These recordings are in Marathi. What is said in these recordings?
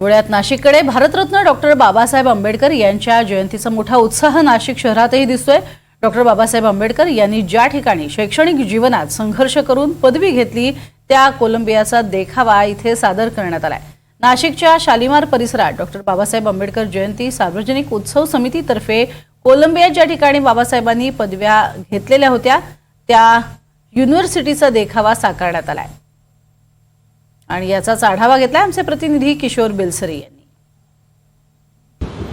धुळ्यात नाशिककडे भारतरत्न डॉक्टर बाबासाहेब आंबेडकर यांच्या जयंतीचा मोठा उत्साह नाशिक शहरातही दिसतोय. डॉक्टर बाबासाहेब आंबेडकर यांनी ज्या ठिकाणी शैक्षणिक जीवनात संघर्ष करून पदवी घेतली त्या कोलंबियाचा देखावा इथे सादर करण्यात आलाय. नाशिकच्या शालिमार परिसरात डॉक्टर बाबासाहेब आंबेडकर जयंती सार्वजनिक उत्सव समितीतर्फे कोलंबिया ज्या ठिकाणी बाबासाहेबांनी पदव्या घेतलेल्या होत्या त्या युनिव्हर्सिटीचा देखावा साकारण्यात आलाय. आणि याचाच आढावा घेतला आमचे प्रतिनिधी किशोर बेलसरी यांनी.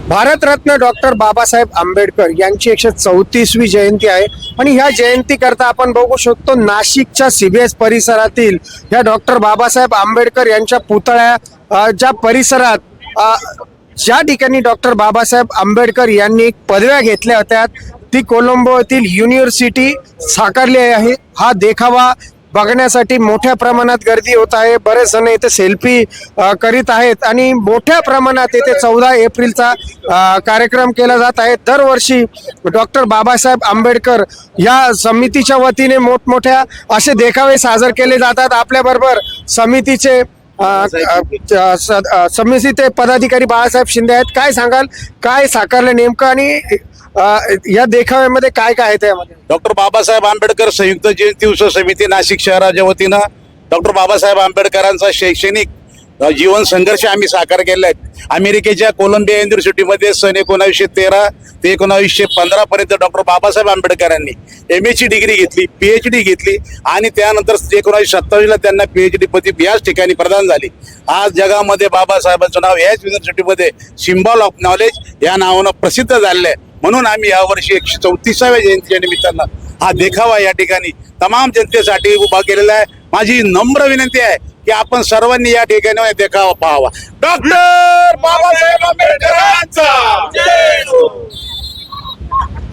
भारतरत्न डॉक्टर बाबासाहेब आंबेडकर यांची एकशे चौतीसवी जयंती आहे. आणि ह्या जयंती करता आपण बघू शकतो नाशिकच्या सीबीएस परिसरातील या डॉक्टर बाबासाहेब आंबेडकर यांच्या पुतळ्या ज्या परिसरात ज्या ठिकाणी डॉक्टर बाबासाहेब आंबेडकर यांनी पदव्या घेतल्या होत्या ती कोलंबो येथील युनिव्हर्सिटी साकारली आहे. हा देखावा बघण्यासाठी मोठ्या प्रमाणात गर्दी होत आहे. बरेच जण इथे सेल्फी करीत आहेत आणि मोठ्या प्रमाणात इथे चौदा एप्रिलचा कार्यक्रम केला जात आहे. दरवर्षी डॉक्टर बाबासाहेब आंबेडकर या समितीच्या वतीने मोठमोठ्या असे देखावे साजर केले जातात. आपल्याबरोबर समितीचे समितीचे पदाधिकारी बाळासाहेब शिंदे आहेत. काय सांगाल? काय साकारलं नेमकं आणि या देखाव्यामध्ये काय काय आहे त्यामध्ये? डॉक्टर बाबासाहेब आंबेडकर संयुक्त जयंती उत्सव समिती नाशिक शहराच्या वतीनं डॉक्टर बाबासाहेब आंबेडकरांचा शैक्षणिक जीवन संघर्ष आम्ही साकार केले आहेत अमेरिकेच्या कोलंबिया युनिव्हर्सिटीमध्ये सन एकोणावीसशे तेरा ते एकोणावीसशे पंधरा पर्यंत डॉक्टर बाबासाहेब आंबेडकरांनी एम एची डिग्री घेतली पी एच डी घेतली आणि त्यानंतर एकोणावीसशे सत्तावीसला त्यांना पी एच डी पदवी याच ठिकाणी प्रदान झाली. आज जगामध्ये बाबासाहेबांचं नाव याच युनिव्हर्सिटीमध्ये सिम्बॉल ऑफ नॉलेज या नावानं प्रसिद्ध झालेलं आहे. म्हणून आम्ही यावर्षी एकशे चौतीसाव्या जयंतीच्या निमित्तानं हा देखावा या ठिकाणी तमाम जनतेसाठी उभा केलेला आहे. माझी नम्र विनंती आहे की आपण सर्वांनी या ठिकाणी देखावा पाहावा. डॉक्टर बाबासाहेब आंबेडकरांचा!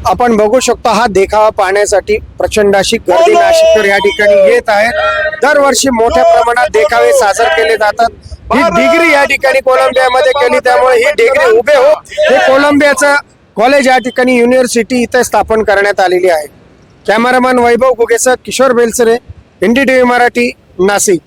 आपण बघू शकतो हा देखावा पाहण्यासाठी प्रचंड अशी गर्दी नाशिककर या ठिकाणी येत आहेत. दरवर्षी मोठ्या प्रमाणात देखावे साजर केले जातात. ही डिग्री या ठिकाणी कोलंबियामध्ये केली त्यामुळे ही डिग्री उभे हो. हे कोलंबियाचं कॉलेज या ठिकाणी युनिव्हर्सिटी इथं स्थापन करण्यात आलेली आहे. कॅमेरामॅन वैभव गुगेसह किशोर बेलसरे एनडीटीव्ही मराठी नाशिक.